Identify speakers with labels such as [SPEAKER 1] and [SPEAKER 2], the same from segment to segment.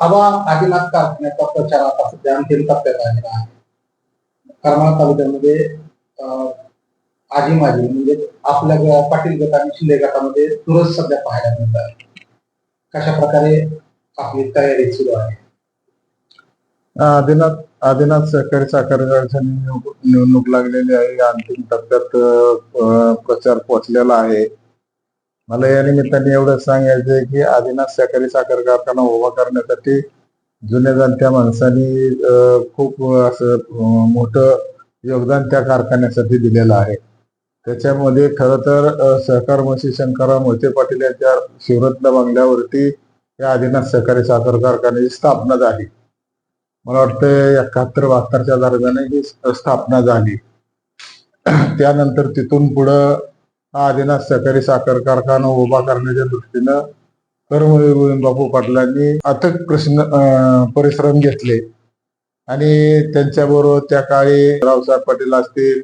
[SPEAKER 1] आबा आदिनाथ कारखान्याचा प्रचार आता सध्या अंतिम टप्प्यात आलेला आहे हो करमाळा तालुक्यामध्ये आधी आजी माजी म्हणजे आपल्या पाटील गट आणि शिंदे गटामध्ये चुरस सध्या पाहायला मिळत आहे. कशा प्रकारे आपली तयारी सुरू आहे?
[SPEAKER 2] आदिनाथ आदिनाथ सहकारी साखर निवडणूक लागलेली आहे. अंतिम टप्प्यात प्रचार पोहोचलेला आहे. मला या निमित्ताने एवढं सांगायचं आहे की आदिनाथ सहकारी साखर कारखाना उभा करण्यासाठी जुन्या जाणत्या माणसांनी खूप असं मोठं योगदान त्या कारखान्यासाठी दिलेलं आहे. त्याच्यामध्ये खरं तर सहकार मंत्री शंकरराव मोहिते पाटील यांच्या शिवरत्न बंगल्यावरती या आदिनाथ सहकारी साखर कारखान्याची स्थापना झाली. मला वाटतं एकाहत्तर बहात्तरच्या दरम्यान ही स्थापना झाली. त्यानंतर तिथून पुढं आदिनाथ सहकारी साखर कारखाना उभा करण्याच्या दृष्टीनं कर्मवीर बापू पाटलांनी अथक प्रश्न परिश्रम घेतले. आणि त्यांच्याबरोबर त्या काळी रावसाहेब पाटील असतील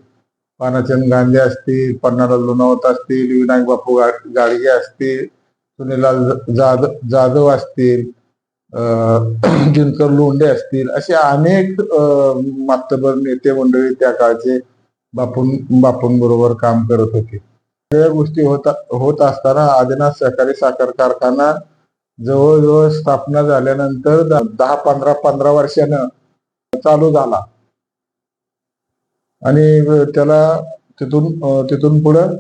[SPEAKER 2] पानाचंद गांधी असतील पन्नालाल लोणावत असतील विनायक बापू गाडगे असतील सुनीलाल जाधव जाधव असतील दिनकर लोंढे असतील असे अनेक मातबर नेते मंडळी त्या काळचे बापून बापूंबरोबर काम करत होते. सगळ्या गोष्टी होत होत असताना आदिनाथ सहकारी साखर कारखाना जवळजवळ स्थापना झाल्यानंतर दहा पंधरा पंधरा वर्षानं चालू झाला. आणि त्याला तिथून तिथून पुढं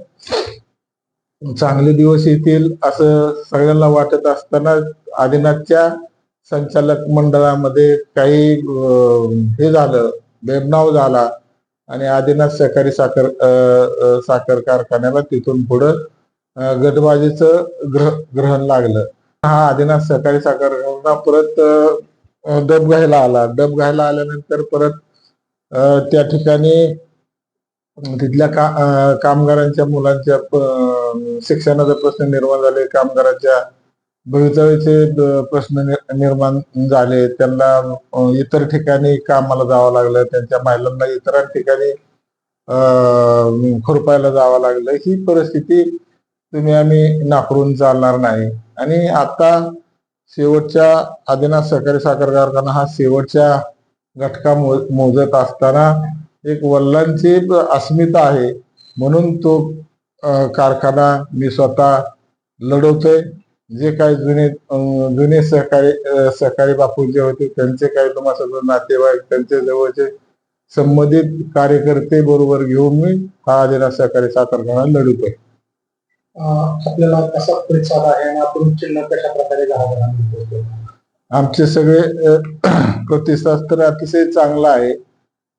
[SPEAKER 2] चांगले दिवस येतील असं सगळ्यांना वाटत असताना आदिनाथच्या संचालक मंडळामध्ये काही हे झालं बेबनाव झाला. आणि आदिनाथ सहकारी साखर अं, साखर कारखान्याला तिथून पुढं गटबाजीचं ग्रह ग्रहण लागलं. हा आदिनाथ सहकारी साखर कारखाना परत डब घ्यायला आला. डब घ्यायला आल्यानंतर परत त्या ठिकाणी तिथल्या का कामगारांच्या मुलांच्या शिक्षणाचा प्रश्न निर्माण झाले. कामगारांच्या भवितव्याचे प्रश्न निर्माण झाले. त्यांना इतर ठिकाणी कामाला जावं लागलं. त्यांच्या महिलांना इतर ठिकाणी खुरपायला जावं लागलं. ही परिस्थिती तुम्ही आम्ही नाकारून चालणार नाही. आणि आता शेवटच्या आदिनाथ सहकारी साखर कारखाना हा शेवटच्या घटका मो- मोजत असताना एक वडिलांची अस्मिता आहे. म्हणून तो कारखाना मी स्वतः लढवतोय. जे काही जुने जुने सहकारी सहकारी बापू जे होते त्यांचे काही तुम्हाला सगळं नातेवाईक त्यांच्या जवळचे संबंधित कार्यकर्ते बरोबर घेऊन मी हा आदिनाथ सहकारी साखर कारखाना लढवतोय.
[SPEAKER 1] अं, आपल्याला कसा प्रतिसाद आहे आणि आपण चिन्ह कशा प्रकारे
[SPEAKER 2] आमचे सगळे प्रतिसाद तर अतिशय चांगला आहे.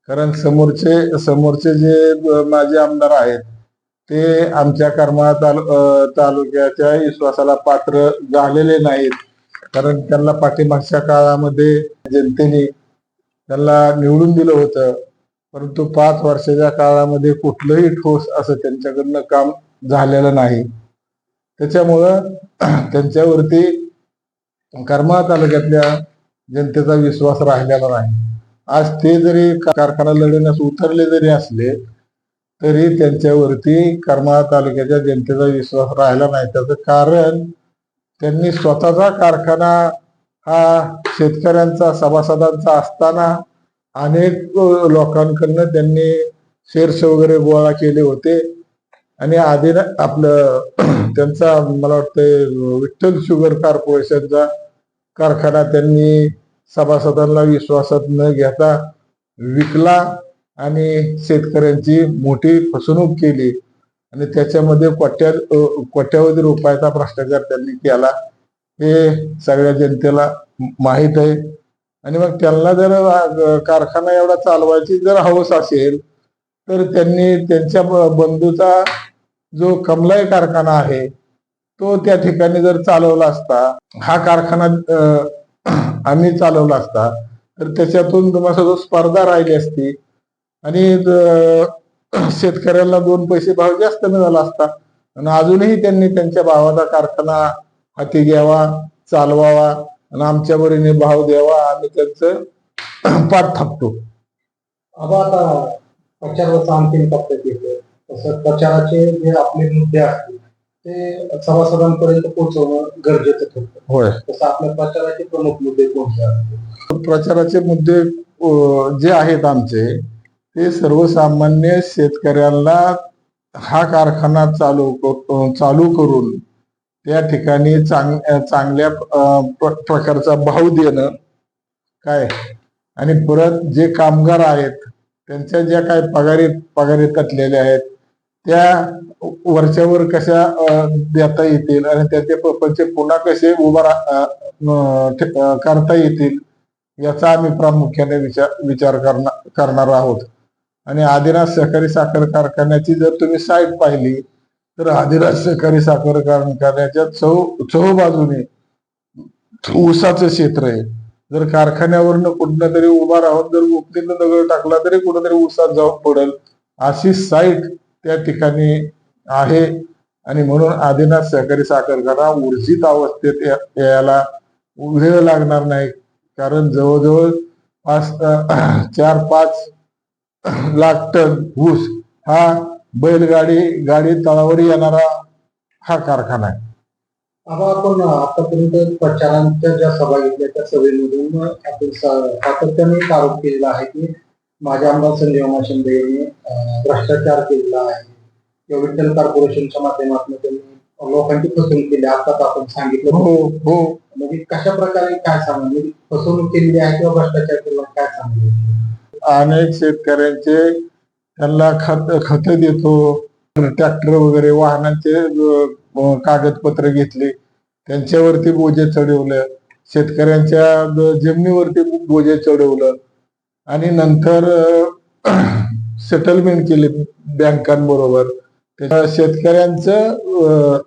[SPEAKER 2] कारण समोरचे समोरचे जे माझे आमदार आहेत ते आमच्या कर्मा तालु तालुक्याच्या विश्वासाला पात्र झालेले नाहीत. कारण त्यांना पाठीमागच्या काळामध्ये जनतेने त्यांना निवडून दिलं होतं. परंतु पाच वर्षाच्या काळामध्ये कुठलंही ठोस असं त्यांच्याकडनं काम झालेलं नाही. त्याच्यामुळं त्यांच्यावरती कर्मा तालुक्यातल्या जनतेचा विश्वास राहिलेला नाही. आज ते जरी कारखाना लढण्यास उतरले जरी असले तरी त्यांच्यावरती करमाळा तालुक्याच्या जनतेचा विश्वास राहिला नाही. त्याचं कारण त्यांनी स्वतःचा कारखाना हा शेतकऱ्यांचा सभासदांचा असताना अनेक लोकांकडनं त्यांनी शेअर्स वगैरे गोळा केले होते. आणि आधी आपलं त्यांचा मला वाटतं विठ्ठल शुगर कॉर्पोरेशनचा कारखाना त्यांनी सभासदांना विश्वासात न घेता विकला. आणि शेतकऱ्यांची मोठी फसवणूक केली आणि त्याच्यामध्ये कोट्या कोट्यावधी रुपयाचा भ्रष्टाचार त्यांनी केला. हे सगळ्या जनतेला माहीत आहे. आणि मग त्यांना जर कारखाना एवढा चालवायची जर हवस असेल तर त्यांनी त्यांच्या ब- बंधूचा जो कमलाई कारखाना आहे तो त्या ठिकाणी जर चालवला असता हा कारखाना आम्ही चालवला असता तर त्याच्यातून तुम्हाला जो स्पर्धा राहिली असती आणि शेतकऱ्याला दोन पैसे भाव जास्त मिळाला असता. आणि अजूनही त्यांनी त्यांच्या भावाचा कारखाना हाती घ्यावा चालवावा आणि आमच्या बरीने भाव द्यावा आम्ही त्यांचं पाठ थापतो.
[SPEAKER 1] आबा आता प्रचाराचा अंतिम टप्प्यात येतो तसं प्रचाराचे जे आपले मुद्दे असतील ते सभासदांपर्यंत पोहोचवणं गरजेचं ठरतं.
[SPEAKER 2] होय.
[SPEAKER 1] तसं आपल्या प्रचाराचे प्रमुख मुद्दे कोणते
[SPEAKER 2] प्रचाराचे मुद्दे जे आहेत आमचे ते सर्वसामान्य शेतकऱ्यांना हा कारखाना चालू चालू करून त्या ठिकाणी चांग चांगल्या प्रकारचा भाव देणं काय? आणि परत जे कामगार आहेत त्यांच्या ज्या काय पगारी पगारी तटलेल्या आहेत त्या वरच्यावर कशा देता येतील आणि त्याचे प्रपंच पुन्हा कसे उभा ठे- करता येतील याचा आम्ही प्रामुख्याने विचार विचार करणार करणार आहोत. आणि आदिनाथ सहकारी साखर कारखान्याची जर तुम्ही साईट पाहिली तर आदिनाथ सहकारी साखर कारखान्याच्या चौ चहू बाजूने ऊसाचं क्षेत्र आहे. जर कारखान्यावरनं कुठनं तरी उभा राहून जर उपटीनं दगड टाकला तरी कुठंतरी ऊसात जाऊन पडेल. अशी साईट त्या ठिकाणी आहे. आणि म्हणून आदिनाथ सहकारी साखर कारखाना ऊर्जित अवस्थेत या- यायला वेळ लागणार नाही. कारण जवळजवळ पाच चार पाच लाख टन ऊस हा बैलगाडी गाडी तळावर येणारा हा कारखाना आहे.
[SPEAKER 1] आता आपण आतापर्यंत प्रचारांच्या ज्या सभा घेतल्या त्या सभेमधून आपण सातत्याने एक आरोप केलेला आहे की माझ्या आमदार संजय उमा शिंदे यांनी भ्रष्टाचार केलेला आहे. किंवा विठ्ठल कॉर्पोरेशनच्या माध्यमातून त्यांनी लोकांची फसवणूक केली आताच आपण सांगितलं.
[SPEAKER 2] हो हो.
[SPEAKER 1] म्हणजे कशा प्रकारे काय सांगा? म्हणजे फसवणूक केलेली आहे किंवा भ्रष्टाचार केला काय सांगा?
[SPEAKER 2] अनेक शेतकऱ्यांचे त्यांना खत खत देतो. ट्रॅक्टर वगैरे वाहनांचे कागदपत्र घेतली. त्यांच्यावरती बोजे चढवलं. शेतकऱ्यांच्या जमिनीवरती बोजे चढवलं. आणि नंतर सेटलमेंट केले बँकांबरोबर. त्या शेतकऱ्यांचं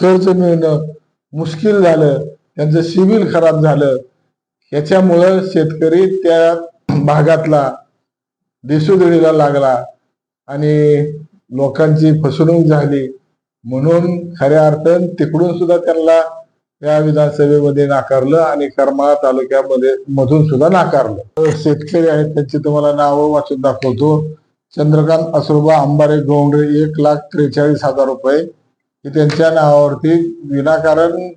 [SPEAKER 2] कर्ज मिळणं मुश्किल झालं. त्यांचं सिबिल खराब झालं. याच्यामुळं शेतकरी त्या भागातला दिसूदडीला लागला आणि लोकांची फसवणूक झाली म्हणून खऱ्या अर्थानं तिकडून सुद्धा त्यांना या विधानसभेमध्ये नाकारलं आणि करमाळा तालुक्यामध्ये मधून सुद्धा नाकारलं. शेतकरी आहेत त्यांची तुम्हाला नावं वाचून दाखवतो. चंद्रकांत असुरबा अंबारे गोंडे एक लाख त्रेचाळीस हजार रुपये. हे त्यांच्या नावावरती विनाकारण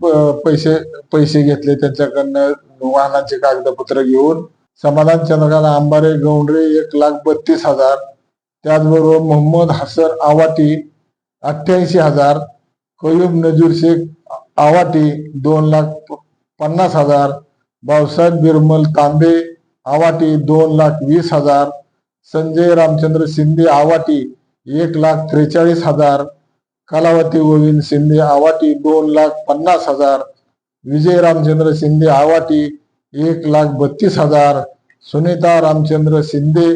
[SPEAKER 2] पैसे पैसे घेतले त्यांच्याकडनं वाहनाचे कागदपत्र घेऊन. समाधान चंद्रकांत आंबारे गौंडरे एक लाख बत्तीस हजार. त्याचबरोबर मोहम्मद हसन आवाटी अठ्ठ्याऐंशी हजार. कयूब नजीर शेख आवाटी दोन लाख पन्नास हजार. भाऊसाहेब बिरमल तांबे आवाटी दोन लाख वीस हजार. संजय रामचंद्र शिंदे आवाटी एक लाख त्रेचाळीस हजार. कलावती गोविंद शिंदे आवाटी दोन लाख पन्नास हजार. विजय रामचंद्र शिंदे आवाटी एक लाख बत्तीस हजार सुनीता रामचंद्र शिंदे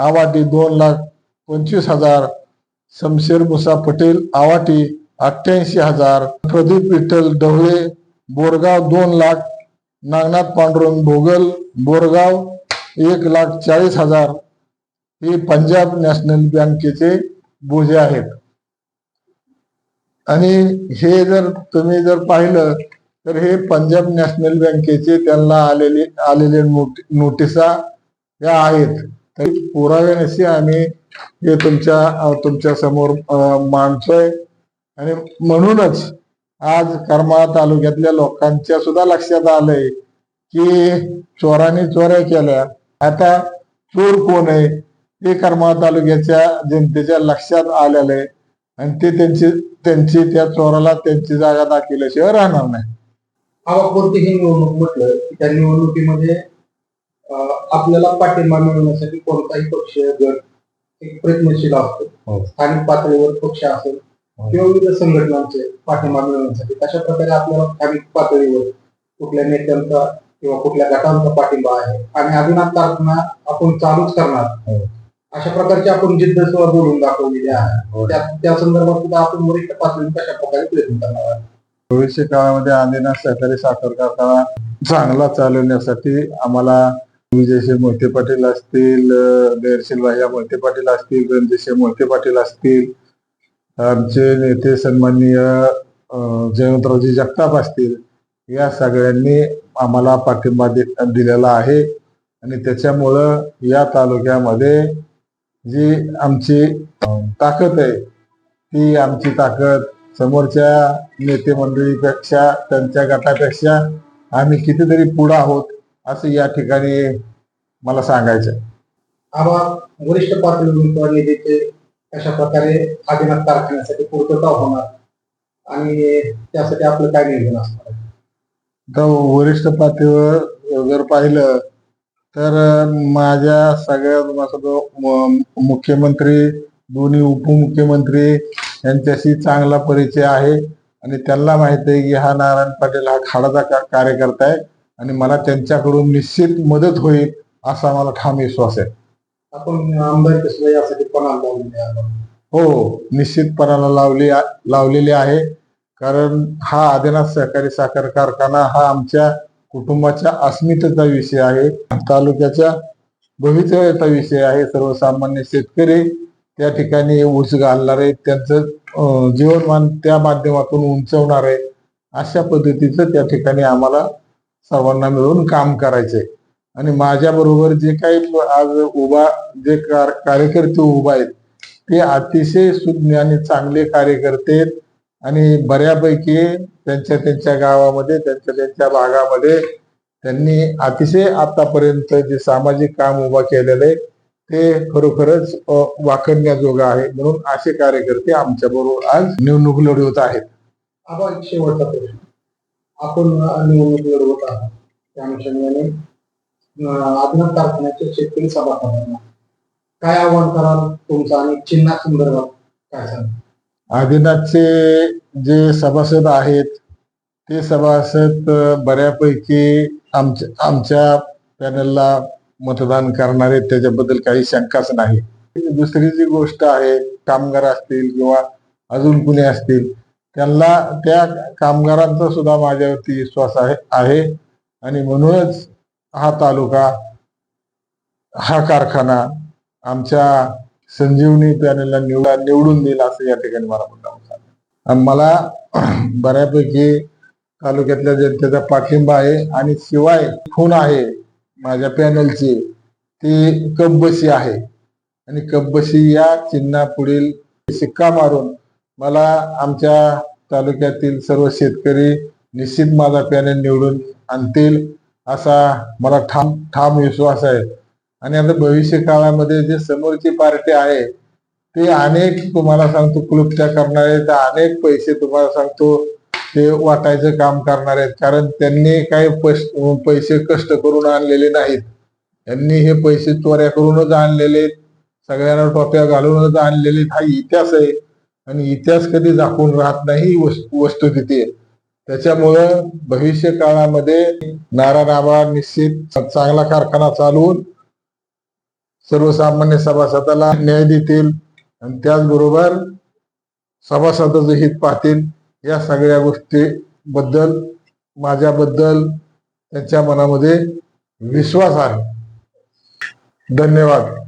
[SPEAKER 2] आवाटी दोन लाख पंचवीस हजार शमशेर मुसा पटेल आवाटी अठ्ठ्याऐंशी हजार प्रदीप विठ्ठल ढवळे बोरगाव दोन लाख नागनाथ पांडुरंग भोगल बोरगाव एक लाख चाळीस हजार हे पंजाब नॅशनल बँकेचे बोजे आहेत. आणि हे जर तुम्ही जर पाहिलं तर हे पंजाब नॅशनल बँकेचे त्यांना आलेले आलेले नोट- नोटिसा या आहेत. तर पुराव्यानिशी आम्ही हे तुमच्या तुमच्यासमोर मांडतोय. आणि म्हणूनच आज करमाळा तालुक्यातल्या लोकांच्या सुद्धा लक्षात आलंय की चोराने चोऱ्या केल्या. आता चोर कोण आहे हे करमाळा तालुक्याच्या जनतेच्या लक्षात आलेलं आहे. आणि ते त्यांची त्यांची त्या चोराला त्यांची जागा दाखवल्याशिवाय राहणार नाही.
[SPEAKER 1] हा कोणतीही निवडणूक म्हटलं की त्या निवडणुकीमध्ये आपल्याला पाठिंबा मिळवण्यासाठी कोणताही पक्ष गट एक प्रयत्नशील असतो
[SPEAKER 2] हो.
[SPEAKER 1] स्थानिक पातळीवर पक्ष असेल
[SPEAKER 2] हो.
[SPEAKER 1] किंवा विविध संघटनांचे पाठिंबा मिळवण्यासाठी तशा प्रकारे आपल्याला स्थानिक पातळीवर कुठल्या नेत्यांचा किंवा कुठल्या गटांचा पाठिंबा आहे आणि अभिनाथ कारखाना आपण चालूच करणार
[SPEAKER 2] हो.
[SPEAKER 1] अशा प्रकारची आपण जिद्द सुद्धा बोलून दाखवलेली आहे
[SPEAKER 2] हो.
[SPEAKER 1] त्या त्या संदर्भात सुद्धा आपण वरिष्ठ पातळीवर कशा प्रकारे प्रयत्न करणार आहात
[SPEAKER 2] भविष्य काळामध्ये आदिनाथ सहकारी साखर कारखाना चांगला चालवण्यासाठी आम्हाला विजयशी मोहिते पाटील असतील देरशील भाया मोहिते पाटील असतील रणजितसिंह मोहिते पाटील असतील आमचे नेते सन्माननीय जयंतरावजी जयवंतरावजी जगताप असतील या सगळ्यांनी आम्हाला पाठिंबा दि- दिलेला आहे. आणि त्याच्यामुळं या तालुक्यामध्ये जी आमची ताकद आहे ती आमची ताकद समोरच्या नेते मंडळीपेक्षा त्यांच्या गटापेक्षा आम्ही कितीतरी पुढं आहोत असं या ठिकाणी मला सांगायचं
[SPEAKER 1] आबा वरिष्ठ पातळीवरून किंवा निधीचे कशा प्रकारे आदिनाथ कारखान्यासाठी पूर्तता होणार आणि त्यासाठी आपलं काय नियोजन असणार?
[SPEAKER 2] तर वरिष्ठ पातळीवर जर पाहिलं तर माझ्या सगळ्यात माझा जो म- मुख्यमंत्री दोन्ही उपमुख्यमंत्री यांच्याशी चांगला परिचय आहे आणि त्यांना माहीत आहे की हा नारायण पाटील हा खाडाचा का- कार्यकर्ता आहे आणि मला त्यांच्याकडून निश्चित मदत होईल असा मला ठाम विश्वास आहे.
[SPEAKER 1] आपण आमदार सुद्धा यासाठी
[SPEAKER 2] हो निश्चितपणाला लावली लावलेली आहे. कारण हा आदिनाथ सहकारी साखर कारखाना हा आमच्या कुटुंबाच्या अस्मितेचा विषय आहे. तालुक्याच्या भवितव्याचा विषय आहे. सर्वसामान्य शेतकरी त्या ठिकाणी ऊस घालणार आहेत त्यांचं जीवनमान त्या माध्यमातून उंचवणार आहे अशा पद्धतीचं त्या ठिकाणी आम्हाला सर्वांना मिळून काम करायचंय आणि माझ्या बरोबर जे काही आज उभा जे कार- कार्यकर्ते उभा आहेत ते अतिशय सुज्ञ आणि चांगले कार्यकर्ते आहेत आणि बऱ्यापैकी त्यांच्या त्यांच्या गावामध्ये त्यांच्या त्यांच्या भागामध्ये त्यांनी अतिशय आतापर्यंत जे सामाजिक काम उभा केलेलं आहे ते खरोखरच अ, वाखणण्याजोगं आहे. म्हणून असे कार्यकर्ते आमच्या बरोबर आज निवडणूक लढवत आहेत.
[SPEAKER 1] एक शेवटचा प्रश्न. आपण निवडणूक लढवत आहात. त्या अनुषंगाने आदिनाथ कारखान्याचे शेतकरी सभासदांना काय आव्हान कराल तुमचं आणि चिन्हा संदर्भात काय सांगा
[SPEAKER 2] आदिनाथचे जे सभासद आहेत ते सभासद बऱ्यापैकी आमच्या आमच्या पॅनलला मतदान करणार आहेत त्याच्याबद्दल काही शंकाच नाही. दुसरी जी गोष्ट आहे कामगार असतील किंवा अजून कुणी असतील त्यांना त्या कामगारांचा सुद्धा माझ्यावरती विश्वास आहे आहे. आणि म्हणूनच हा तालुका हा कारखाना आमच्या संजीवनी पॅनेलला निवडा निवडून देईल असं या ठिकाणी मला मुद्दाम मला बऱ्यापैकी तालुक्यातल्या जनतेचा पाठिंबा आहे आणि शिवाय खून आहे. माझ्या पॅनलची ती कब्बशी आहे. आणि कब्बशी या चिन्हा पुढील शिक्का मारून मला आमच्या तालुक्यातील सर्व शेतकरी निश्चित माझा पॅनल निवडून आणतील असा मला ठाम ठाम विश्वास आहे. आणि आता भविष्य काळामध्ये जे समोरची पार्टी आहे ते अनेक तुम्हाला सांगतो क्लुप्त्या करणारे तर अनेक पैसे तुम्हाला सांगतो ते वाटायचं काम करणार आहेत. कारण त्यांनी काही पैसे कष्ट करून आणलेले नाहीत. त्यांनी हे पैसे चोऱ्या करूनच आणलेले आहेत. सगळ्यांना टोप्या घालूनच आणलेले आहेत. हा इतिहास आहे. आणि इतिहास कधी झाकून राहत नाही वस्तू तिथे त्याच्यामुळं भविष्य काळामध्ये नारानाबा निश्चित चांगला कारखाना चालवून सर्वसामान्य सभासदाला न्याय देतील. आणि त्याचबरोबर सभासदाचं हित पाहतील. या सगळ्या गोष्टीबद्दल माझ्याबद्दल त्यांच्या मनामध्ये विश्वास आहे. धन्यवाद.